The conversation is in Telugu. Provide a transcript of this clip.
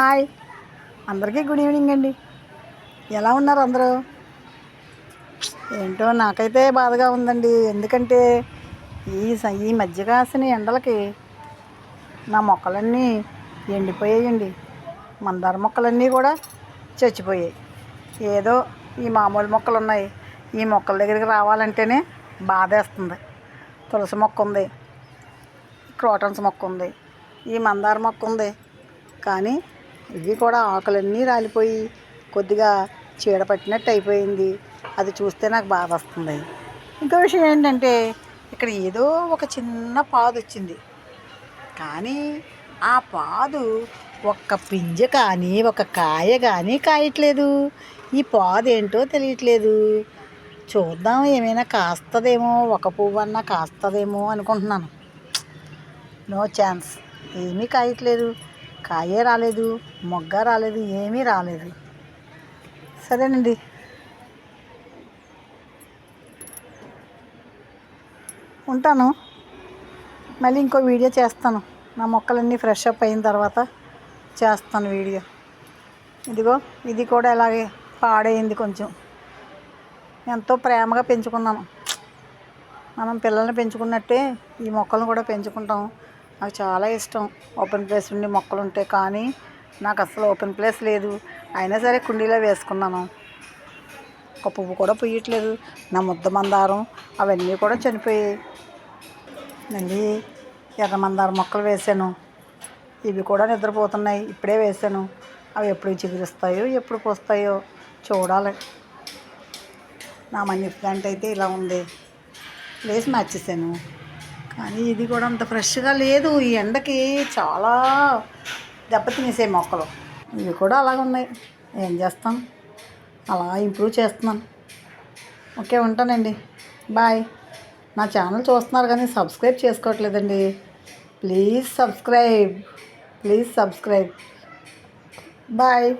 హాయ్. అందరికీ గుడ్ ఈవినింగ్ అండి. ఎలా ఉన్నారు అందరూ? ఏంటో నాకైతే బాధగా ఉందండి. ఎందుకంటే ఈ స- ఈ మధ్య కాసిన ఎండలకి నా మొక్కలన్నీ ఎండిపోయాయండి. మందార మొక్కలన్నీ కూడా చచ్చిపోయాయి. ఏదో ఈ మామూలు మొక్కలు ఉన్నాయి ఈ మొక్కల దగ్గరికి రావాలంటేనే బాధేస్తుంది. తులసి మొక్క ఉంది. క్రోటన్స్ మొక్క ఉంది. ఈ మందార మొక్క ఉంది. కానీ ఇవి కూడా ఆకులన్నీ రాలిపోయి కొద్దిగా చీడ పట్టినట్టు అయిపోయింది. అది చూస్తే నాకు బాధ వస్తుంది. ఇంకో విషయం ఏంటంటే ఇక్కడ ఏదో ఒక చిన్న పాదు వచ్చింది. కానీ ఆ పాదు ఒక్క పింజ కానీ ఒక కాయ కానీ కాయట్లేదు. ఈ పాదు ఏంటో తెలియట్లేదు. చూద్దాం ఏమైనా కాస్తుందేమో ఒక పువ్వు అన్నా కాస్తుందేమో అనుకుంటున్నాను. No chance. ఏమీ కాయట్లేదు. కాయే రాలేదు మొగ్గ రాలేదు ఏమీ రాలేదు. సరేనండి. ఉంటాను. మళ్ళీ ఇంకో వీడియో చేస్తాను. నా మొక్కలన్నీ ఫ్రెష్ అప్ అయిన తర్వాత చేస్తాను వీడియో. ఇదిగో ఇది కూడా ఇలాగే పాడైంది కొంచెం. ఎంతో ప్రేమగా పెంచుకున్నాను. మనం పిల్లల్ని పెంచుకున్నట్టే ఈ మొక్కలను కూడా పెంచుకుంటాం. నాకు చాలా ఇష్టం. ఓపెన్ ప్లేస్ ఉండి మొక్కలు ఉంటే కానీ నాకు అసలు ఓపెన్ ప్లేస్ లేదు. అయినా సరే కుండీలో వేసుకున్నాను. ఒక పువ్వు కూడా పుయ్యట్లేదు నా ముద్ద మందారం అవన్నీ కూడా చనిపోయాయి. మళ్ళీ ఎర్ర మందారం మొక్కలు వేసాను ఇవి కూడా నిద్రపోతున్నాయి. ఇప్పుడే వేసాను అవి ఎప్పుడు చిగురిస్తాయో ఎప్పుడు పోస్తాయో చూడాలి. నా మనీ ప్లాంట్ అయితే ఇలా ఉంది. ప్లేస్ మార్చేసాను కానీ ఇది కూడా అంత ఫ్రెష్గా లేదు. ఈ ఎండకి చాలా దెబ్బతినేసే మొక్కలు. ఇవి కూడా అలాగ ఉన్నాయి. ఏం చేస్తాం? అలా ఇంప్రూవ్ చేస్తున్నాను ఓకే ఉంటానండి. బాయ్. నా ఛానల్ చూస్తున్నారు కానీ subscribe చేసుకోవట్లేదండి. Please subscribe. Please subscribe. Bye.